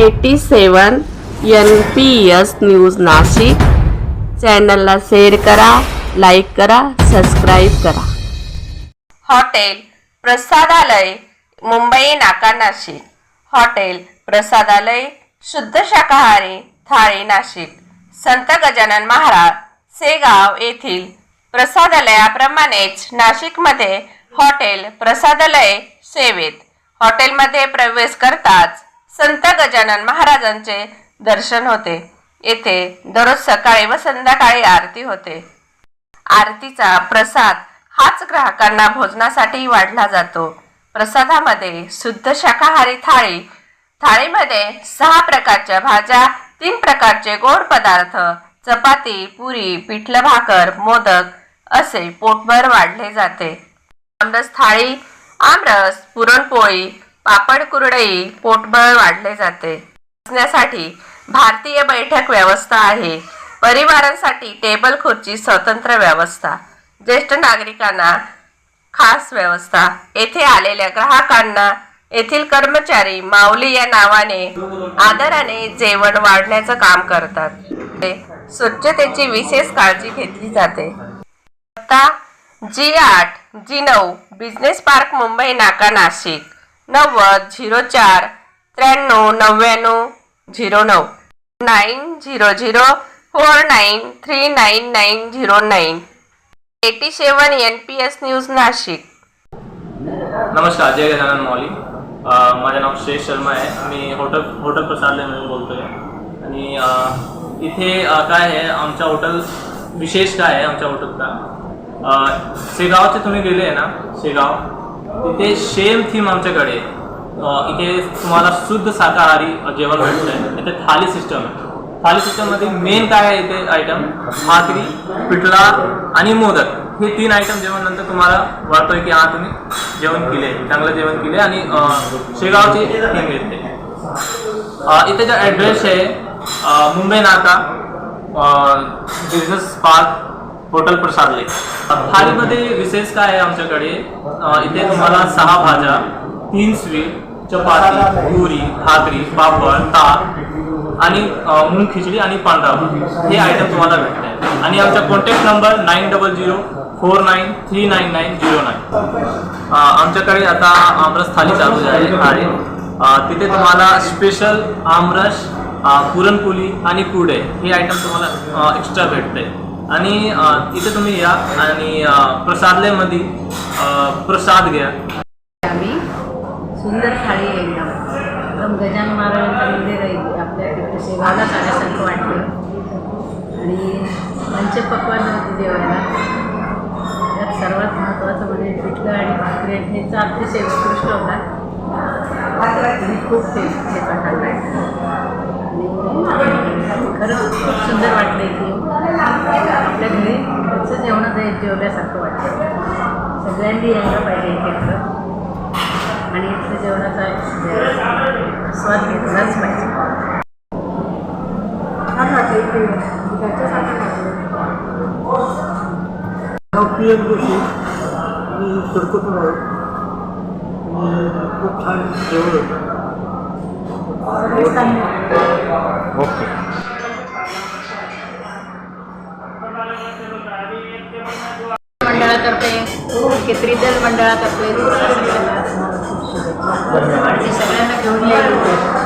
Eighty seven N P S news Nashik. चॅनलला share करा like करा सबस्क्राईब करा. हॉटेल प्रसादालय मुंबई नाका नाशिक. हॉटेल प्रसादालय शुद्ध शाकाहारी थाळी नाशिक. संत गजानन महाराज सेगाव येथील प्रसादालयाप्रमाणेच नाशिकमध्ये हॉटेल प्रसादालय सेवेत. हॉटेलमध्ये प्रवेश करताच संत गजानन महाराजांचे दर्शन होते. येथे दररोज सकाळी व संध्याकाळी आरती होते. आरतीचा प्रसाद हाच ग्राहकांना भोजनासाठी वाढला जातो. प्रसादामध्ये शुद्ध शाकाहारी थाळी थाळीमध्ये सहा प्रकारच्या भाज्या तीन प्रकारचे गोड पदार्थ चपाती पुरी पिठलं भाकर मोदक असे पोटभर वाढले जाते. आमरस थाळी आमरस पुरणपोळी पापड कुरडई पोटबळ वाढले जाते. बसण्यासाठी भारतीय बैठक व्यवस्था आहे. परिवारांसाठी टेबल खुर्ची स्वतंत्र व्यवस्था. ज्येष्ठ नागरिकांना खास व्यवस्था. येथे आलेल्या ग्राहकांना येथील कर्मचारी माऊली या नावाने आदराने जेवण वाढण्याचं काम करतात. ते स्वच्छतेची विशेष काळजी घेतली जाते. जी आठ जी नऊ बिझनेस पार्क मुंबई नाका नाशिक. नव्वद झिरो चार त्र्याण्णव नव्याण्णव झिरो नऊ. Nine zero zero four nine three nine nine zero nine. Eighty seven N P S news Nashik. नमस्कार जय गजानन मौली माझं नाव श्रेष शर्मा आहे. मी हॉटेल हॉटेल प्रसादलयमधून बोलतो आहे आणि इथे काय आहे? आमच्या हॉटेल विशेष काय आहे? आमच्या हॉटेलचा? शेगावचे तुम्ही गेले आहे ना? शेगाव. तिथे शेम थीम आमच्याकडे इथे तुम्हाला शुद्ध शाकाहारी जेवण भेटतं आहे इथे थाली सिस्टम आहे. थाली सिस्टममध्ये मेन काय आहे इथे आयटम भाकरी पिठला आणि मोदक. हे तीन आयटम जेवण नंतर तुम्हाला वाटतोय की हा तुम्ही जेवण केले. चांगलं जेवण केले आणि शेगावची थीम येते इथे जो ॲड्रेस आहे मुंबई नाका बिझनेस पार्क होटल प्रसादले थाळीमध्ये विशेष काय आहे आमच्याकडे? इथे तुम्हाला सहा भाज्या तीन स्वीट चपाती पुरी भाकरी पापड ताक आणि मूग खिचडी आणि पांढरा हे आयटम तुम्हाला भेटते. आणि आमचा contact number nine double zero four nine three nine nine zero nine आमच्याकडे आता आमरस थाली चालू आहे. आहे तिथे तुम्हाला स्पेशल आमरस पुरणपोळी आणि कुडे हे आयटम तुम्हाला एक्स्ट्रा भेटते. आणि इथे तुम्ही या आणि प्रसादलयमध्ये प्रसाद घ्या. आम्ही सुंदर थाळी आहे एकदम एकदम गजानन महाराजांचं मंदिर आहे. आपल्या तिकडे शेगावलाच आल्यासारखं वाटलं. आणि पंचपक्वान होते जेवायला त्यात सर्वात महत्त्वाचं म्हणजे पिठलं आणि भाकरी ह्याचा अतिशय उत्कृष्ट होता. आणि खूप ते खाल्ला आणि खरंच खूप सुंदर वाटलं इथे घरचं जेवण जे जेवल्यासारखं वाटतं. सगळ्यांनी यायला पाहिजे इथे खरं आणि इथल्या जेवणाचा स्वाद घेतलाच पाहिजे. नाव पी एम जोशी मी सरकोतून आलो आणि खूप छान जेवण होतं ओके. मंडळातर्फे केत्रीदल मंडळातर्फे. आणि सगळ्यांना घेऊन येईल